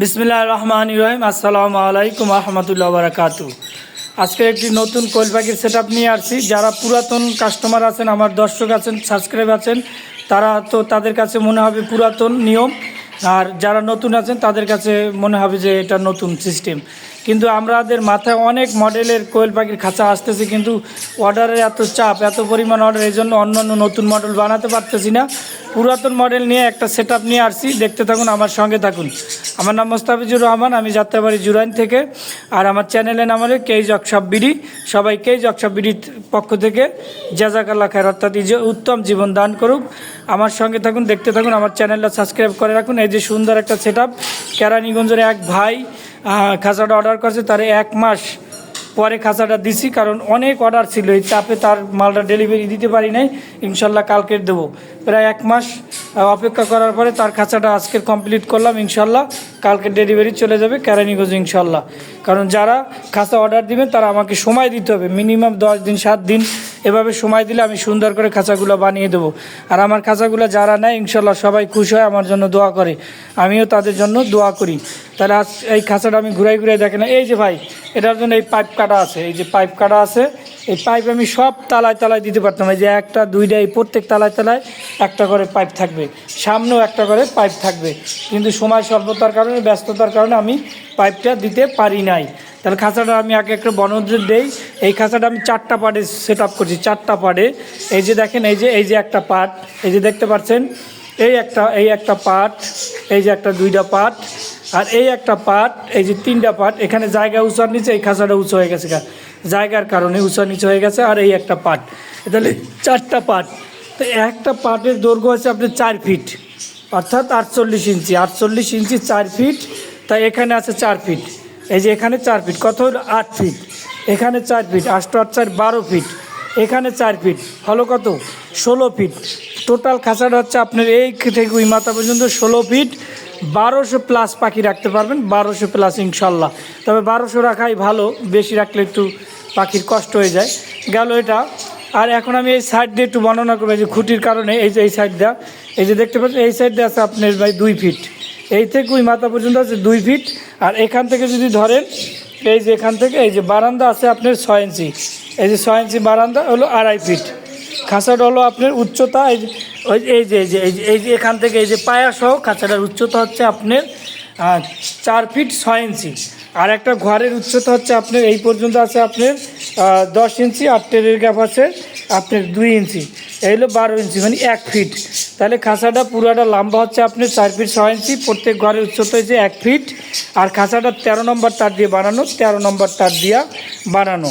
বিসমিল্লাহ রহমান রহিম। আসসালামু আলাইকুম রহমতুল্লাহ বারাকাতু আজকে একটি নতুন কোয়েল পাখির সেট নিয়ে আসছি। যারা পুরাতন কাস্টমার আছেন, আমার দর্শক আছেন, সাবস্ক্রাইব আছেন, তারা তো তাদের কাছে মনে হবে পুরাতন নিয়ম। আর যারা নতুন আছেন, তাদের কাছে মনে হবে যে এটা নতুন সিস্টেম। কিন্তু আমাদের মাথায় অনেক মডেলের কোয়েল পাখির খাঁচা আসতেছে, কিন্তু অর্ডারের এত চাপ, এত পরিমাণ অর্ডার, এই জন্য অন্য অন্য নতুন মডেল বানাতে পারতেছি না। পুরাতন মডেল নিয়ে একটা সেট নিয়ে আসছি, দেখতে থাকুন, আমার সঙ্গে থাকুন। আমার নাম মোস্তাফিজুর রহমান, আমি যাত্রাবাড়ি জুরাইন থেকে, আর আমার চ্যানেলের নাম হলো কেই জকসব বিডি। সবাই কেই জকসব বিডির পক্ষ থেকে জাজাকাল্লা খায়ের অর্থাৎ উত্তম জীবন দান করুক। আমার সঙ্গে থাকুন, দেখতে থাকুন, আমার চ্যানেলটা সাবস্ক্রাইব করে রাখুন। এই যে সুন্দর একটা সেট আপ কেরানীগঞ্জের এক ভাই খাঁচাটা অর্ডার করছে, তার এক মাস পরে খাঁচাটা দিছি, কারণ অনেক অর্ডার ছিল। এই চাপে তার মালটা ডেলিভারি দিতে পারি নাই, ইনশাল্লাহ কালকে দেবো। প্রায় এক মাস অপেক্ষা করার পরে তার খাঁচাটা আজকে কমপ্লিট করলাম, ইনশাল্লাহ কালকে ডেলিভারি চলে যাবে কেরানীগঞ্জ, ইনশাল্লাহ। কারণ যারা খাঁচা অর্ডার দিবেন, তারা আমাকে সময় দিতে হবে মিনিমাম দশ দিন, সাত দিন এভাবে সময় দিলে আমি সুন্দর করে খাঁচাগুলো বানিয়ে দেবো। আর আমার খাঁচাগুলো যারা নেয়, ইনশাল্লাহ সবাই খুশি হয় আমার জন্য দোয়া করে। আমিও তাদের জন্য দোয়া করি। তাহলে আজ এই খাঁচাটা আমি ঘুরাই ঘুরাই দেখে না। এই যে ভাই, এটার জন্য এই পাইপ কাটা আছে। এই যে পাইপ কাটা আছে, এই পাইপ আমি সব তালায় তালায় দিতে পারতাম। এই যে একটা, দুইটা, এই প্রত্যেক তালায় তালায় একটা করে পাইপ থাকবে। সামনেও একটা করে পাইপ থাকবে। কিন্তু সময় স্বল্পতার কারণে, ব্যস্ততার কারণে আমি পাইপটা দিতে পারি নাই। তাহলে খাঁচাটা আমি আগে একটা বনদের দেই। এই খাঁচাটা আমি চারটা পার্টে সেট আপ করছি, চারটা পার্টে এই যে দেখেন, এই যে এই যে একটা পার্ট এই যে দেখতে পাচ্ছেন? এই একটা এই একটা পার্ট এই যে একটা দুইটা পার্ট আর এই একটা পার্ট এই যে তিনটা পার্ট এখানে জায়গা উঁচার নিচে এই খাঁচাটা উঁচু হয়ে গেছে জায়গার কারণে উঁচা নিচে হয়ে গেছে, আর এই একটা পার্ট তাহলে চারটা পার্ট তো একটা পার্টের দৈর্ঘ্য হচ্ছে আপনার চার ফিট, অর্থাৎ আটচল্লিশ ইঞ্চি। আটচল্লিশ ইঞ্চি চার ফিট, তাই এখানে আছে চার ফিট। এই যে এখানে চার ফিট, কত হলো? আট ফিট। এখানে চার ফিট আষ্ট আট চার, বারো ফিট। এখানে চার ফিট, হলো কত? ষোলো ফিট। টোটাল খাঁচাটা হচ্ছে আপনার এই থেকে ওই মাথা পর্যন্ত ষোলো ফিট। বারোশো প্লাস পাখি রাখতে পারবেন, বারোশো প্লাস ইনশাল্লাহ। তবে বারোশো রাখাই ভালো, বেশি রাখলে একটু পাখির কষ্ট হয়ে যায়। গেল এটা। আর এখন আমি এই সাইড দিয়ে একটু বর্ণনা করব যে খুঁটির কারণে এই যে এই সাইডটা এই যে দেখতে পাচ্ছেন, এই সাইডটা আছে আপনার ভাই দুই ফিট। এই থেকে ওই মাথা পর্যন্ত আছে দুই ফিট আর এখান থেকে যদি ধরেন, এই যে এখান থেকে, এই যে বারান্দা আছে আপনার ছয় ইঞ্চি। এই যে ছয় ইঞ্চি বারান্দা হলো আড়াই ফিট খাঁচাটা হলো আপনার উচ্চতা, এই যে এই যে এই যে এই যে এই যে এখান থেকে এই যে পায়া সহ খাঁচাটার উচ্চতা হচ্ছে আপনার চার ফিট ছয় ইঞ্চি। আর একটা ঘরের উচ্চতা হচ্ছে আপনার, এই পর্যন্ত আছে আপনার দশ ইঞ্চি, আর টেরের গ্যাপ আছে আপনার দুই ইঞ্চি। এই হলো বারো ইঞ্চি মানে এক ফিট তাহলে খাঁচাটা পুরাটা লম্বা হচ্ছে আপনি চার ফিট ছয় ইঞ্চি, প্রত্যেক ঘরের উচ্চতা হয়েছে এক ফিট আর খাঁচাটা তেরো নম্বর তার দিয়ে বানানো, তেরো নম্বর তার দিয়া বানানো।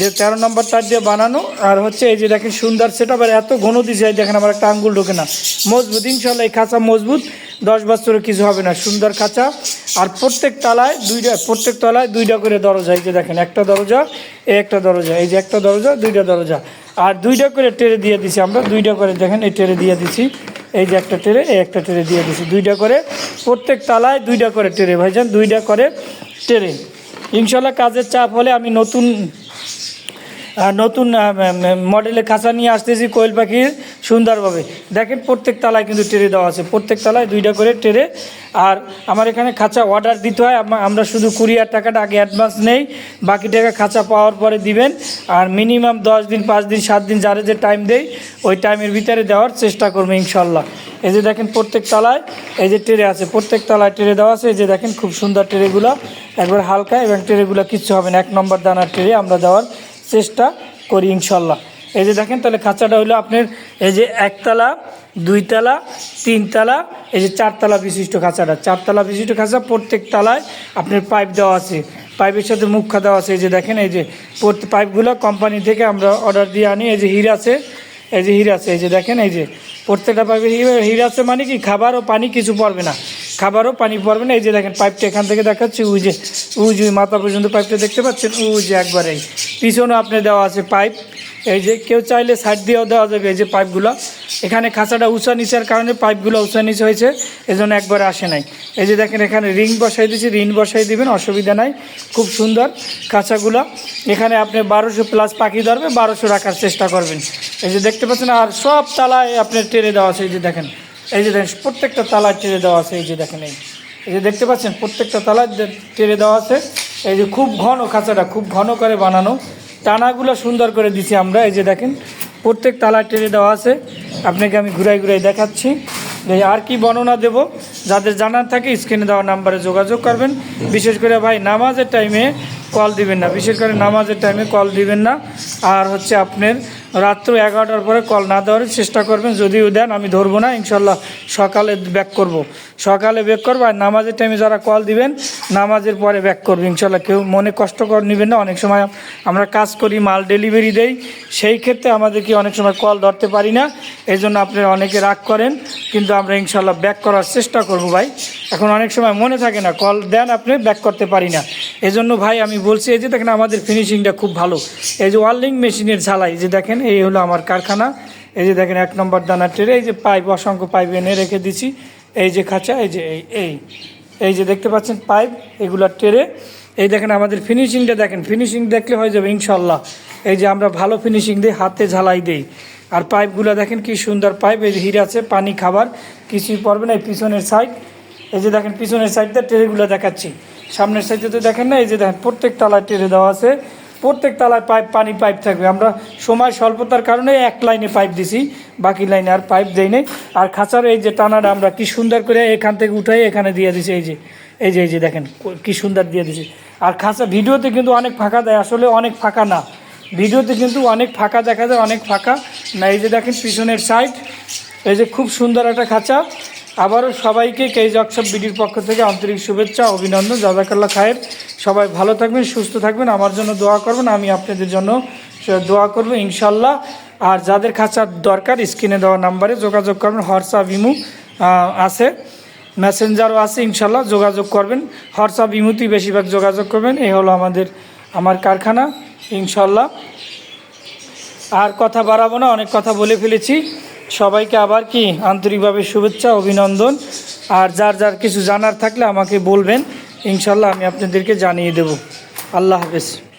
যে তেরো নম্বর তার দিয়ে বানানো, আর হচ্ছে এই যে দেখেন সুন্দর সেটা আবার এত ঘন এই দেখেন আমার একটা আঙ্গুল ঢোকে না। মজবুত ইনশাল্লাহ এই খাঁচা মজবুত, দশ বছরে কিছু হবে না, সুন্দর খাঁচা। আর প্রত্যেক তলায় দুইটা, প্রত্যেক তলায় দুইটা করে দরজা, এই যে দেখেন, একটা দরজা, এই একটা দরজা, এই যে একটা দরজা, দুইটা দরজা। আর দুইটা করে টেরে দিয়ে দিছি আমরা, দুইটা করে, দেখেন, এই টেরে দিয়ে দিছি, এই যে একটা টেরে, এই একটা টেরে দিয়ে দিছি, দুইটা করে। প্রত্যেক তালায় দুইটা করে টেরে, ভাইজান, দুইটা করে টেরে। ইনশাল্লাহ কাজের চাপ হলে আমি নতুন নতুন মডেলের খাঁচা নিয়ে আসতেছি কোয়েল পাখির সুন্দরভাবে। দেখেন প্রত্যেক তালায় কিন্তু টেরে দেওয়া আছে। প্রত্যেক তালায় দুইটা করে টেরে। আর আমার এখানে খাঁচা অর্ডার দিতে হয়। আমরা শুধু কুরিয়ার টাকাটা আগে অ্যাডভান্স নেই। বাকি টাকা খাঁচা পাওয়ার পরে দিবেন। আর মিনিমাম দশ দিন, পাঁচ দিন, সাত দিন যারা যে টাইম দেয় ওই টাইমের ভিতরে দেওয়ার চেষ্টা করব ইনশাল্লাহ। এই যে দেখেন প্রত্যেক তালায় এই যে টেরে আছে। প্রত্যেক তালায় টেরে দেওয়া আছে। এই যে দেখেন খুব সুন্দর টেরেগুলো। একবার হালকা এবং টেরেগুলো কিচ্ছু হবে না। এক নম্বর দানার টেরে আমরা দেওয়ার চেষ্টা করি ইনশাল্লাহ। এই যে দেখেন, তাহলে খাঁচাটা হলো আপনার এই যে একতলা, দুইতলা, তিনতলা, এই যে চারতলা বিশিষ্ট খাঁচাটা। চারতলা বিশিষ্ট খাঁচা, প্রত্যেক তলায় আপনার পাইপ দেওয়া আছে। পাইপের সাথে মুখা দেওয়া আছে। এই যে দেখেন, এই যে পাইপগুলো কোম্পানি থেকে আমরা অর্ডার দিয়ে আনি। এই যে হির আছে, এই যে হির আছে, এই যে দেখেন, এই যে প্রত্যেকটা পাইপের হির আছে মানে কি? খাবার ও পানি কিছু পড়বে না। খাবারও পানি পড়বে না। এই যে দেখেন পাইপটা এখান থেকে দেখাচ্ছি উই যে উই যে মাথা পর্যন্ত পাইপটা দেখতে পাচ্ছেন? উই যে একবারে পিছনেও আপনার দেওয়া আছে পাইপ এই যে কেউ চাইলে সাইড দিয়েও দেওয়া যাবে এই যে পাইপগুলো এখানে খাঁচাটা উঁচা নিচের কারণে পাইপগুলো উঁচা নিচে হয়েছে, এজন্য একবারে আসে নাই। এই যে দেখেন এখানে রিং বসাই দিয়েছি রিং বসাই দিবেন, অসুবিধা নাই। খুব সুন্দর খাঁচাগুলো। এখানে আপনি বারোশো প্লাস পাখি ধরবে, বারোশো রাখার চেষ্টা করবেন। এই যে দেখতে পাচ্ছেন, আর সব তালায় আপনার টেরে দেওয়া আছে, এই যে দেখেন। এই যে দেখেন, প্রত্যেকটা তালায় টেরে দেওয়া আছে, এই যে দেখেন এই। এই যে দেখতে পাচ্ছেন, প্রত্যেকটা তালা টেরে দেওয়া আছে। এই যে খুব ঘন খাঁচাটা, খুব ঘন করে বানানো। টানাগুলো সুন্দর করে দিছি আমরা, এই যে দেখেন, প্রত্যেক তালা টেরে দেওয়া আছে। আপনাকে আমি ঘুরাই ঘুরাই দেখাচ্ছি। আর কি বর্ণনা দেব, যাদের জানার থাকে স্ক্রিনে দেওয়া নাম্বারে যোগাযোগ করবেন। বিশেষ করে ভাই, নামাজের টাইমে কল দিবেন না। বিশেষ করে নামাজের টাইমে কল দিবেন না। আর হচ্ছে আপনার রাত্র এগারোটার পরে কল না দেওয়ার চেষ্টা করবেন, যদিও দেন, আমি ধরবো না, ইনশাল্লাহ সকালে ব্যাক করব। সকালে ব্যাক করব আর নামাজের টাইমে যারা কল দিবেন, নামাজের পরে ব্যাক করব, ইনশাল্লাহ। কেউ মনে কষ্ট কর নেবেন না, অনেক সময় আমরা কাজ করি, মাল ডেলিভারি দেই, সেই ক্ষেত্রে আমাদেরকে অনেক সময় কল ধরতে পারি না এই জন্য আপনারা অনেকে রাগ করেন, কিন্তু আমরা ইনশাল্লাহ ব্যাক করার চেষ্টা করব ভাই। এখন অনেক সময় মনে থাকে না, কল দেন আপনি, ব্যাক করতে পারি না। এজন্য ভাই, আমি বলছি, এই যে দেখেন, আমাদের ফিনিশিংটা খুব ভালো। এই যে ওয়ার্লিং মেশিনের ঝালাই, যে দেখেন এই হলো আমার কারখানা। এই যে দেখেন, এক নম্বর দানা ট্রে, এই যে পাইপ, অসংখ্য পাইপ এনে রেখে দিছি। এই যে খাঁচা, এই যে এই এই এই যে দেখতে পাচ্ছেন পাইপ এগুলার টেরে। এই দেখেন, আমাদের ফিনিশিংটা দেখেন ফিনিশিং দেখলে হয়ে যাবে ইনশাল্লাহ। এই যে আমরা ভালো ফিনিশিং দিই হাতে ঝালাই দিই। আর পাইপগুলো দেখেন কি সুন্দর পাইপ, এই যে হির আছে, পানি, খাবার, কিছুই পড়বে না, এই পিছনের সাইড এই যে দেখেন, পিছনের সাইডটা টেরেগুলো দেখাচ্ছি। সামনের সাইডে তো দেখেন না, এই যে দেখেন, প্রত্যেক তালায় টেরে দেওয়া আছে। প্রত্যেক তালায় পাইপ, পানি পাইপ থাকবে। আমরা সময় স্বল্পতার কারণে এক লাইনে পাইপ দিছি, বাকি লাইনে আর পাইপ দেই নাই। আর খাঁচার এই যে টানাটা আমরা কি সুন্দর করে এখান থেকে উঠাই, এখানে দিয়ে দিছি, এই যে এই যে এই যে দেখেন ক- সুন্দর দিয়ে দিছি। আর খাঁচা ভিডিওতে কিন্তু অনেক ফাঁকা দেয়, আসলে অনেক ফাঁকা না। ভিডিওতে কিন্তু অনেক ফাঁকা দেখা যায়, অনেক ফাঁকা। না, এই যে দেখেন পিছনের সাইড এই যে খুব সুন্দর একটা খাঁচা। আবারও সবাইকে কেজ ওয়ার্কশপ বিডির পক্ষ থেকে আন্তরিক শুভেচ্ছা, অভিনন্দন জাজাকাল্লা খায়ের। সবাই ভালো থাকবেন, সুস্থ থাকবেন, আমার জন্য দোয়া করবেন, আমি আপনাদের জন্য দোয়া করব ইনশাল্লাহ। আর যাদের খাঁচার দরকার, স্ক্রিনে দেওয়া নাম্বারে যোগাযোগ করবেন, হোয়াটসঅ্যাপ, ইমু আছে। মেসেঞ্জারও আছে ইনশাল্লাহ, যোগাযোগ করবেন। হোয়াটসঅ্যাপ, ইমুতেই বেশিরভাগ যোগাযোগ করবেন এই হলো আমাদের, আমার কারখানা, ইনশাল্লাহ। আর কথা বাড়াবো না, অনেক কথা বলে ফেলেছি। সবাইকে আবার কি, আন্তরিকভাবে শুভেচ্ছা, অভিনন্দন। আর যার যার কিছু জানার থাকলে আমাকে বলবেন। ইনশাল্লাহ আমি আপনাদেরকে জানিয়ে দেব। আল্লাহ হাফেজ।